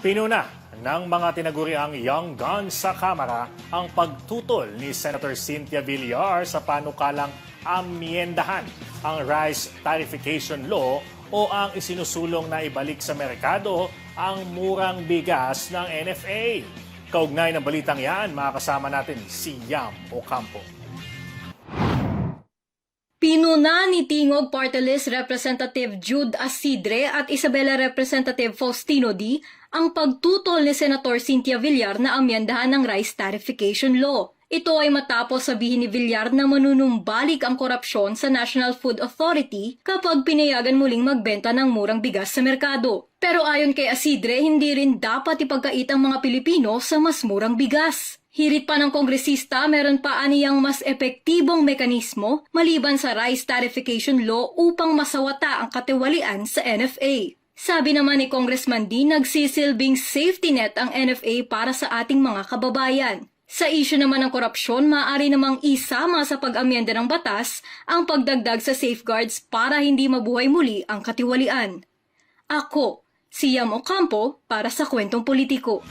Pinuna ng mga tinaguriang young guns sa Kamara ang pagtutol ni Senator Cynthia Villar sa panukalang amyendahan ang rice tarification law o ang isinusulong na ibalik sa merkado ang murang bigas ng NFA. Kaugnay ng balitang yan, makakasama natin si Yam Ocampo. Pinuna ni Tingog Party Representative Jude Asidre at Isabela Representative Faustino D ang pagtutol ni Senator Cynthia Villar na amyendahan ng rice tarification law. Ito ay matapos sabihin ni Villar na manunumbalik ang korupsyon sa National Food Authority kapag pinayagan muling magbenta ng murang bigas sa merkado. Pero ayon kay Asidre, hindi rin dapat ipagkait ang mga Pilipino sa mas murang bigas. Hirit pa ng kongresista, meron pa aniyang mas epektibong mekanismo maliban sa rice tarification law upang masawata ang katiwalian sa NFA. Sabi naman ni Congressman D, nagsisilbing safety net ang NFA para sa ating mga kababayan. Sa isyu naman ng korupsyon, maaari namang isama sa pag-amyenda ng batas ang pagdagdag sa safeguards para hindi mabuhay muli ang katiwalian. Ako, si Yam Ocampo para sa Kwentong Politiko.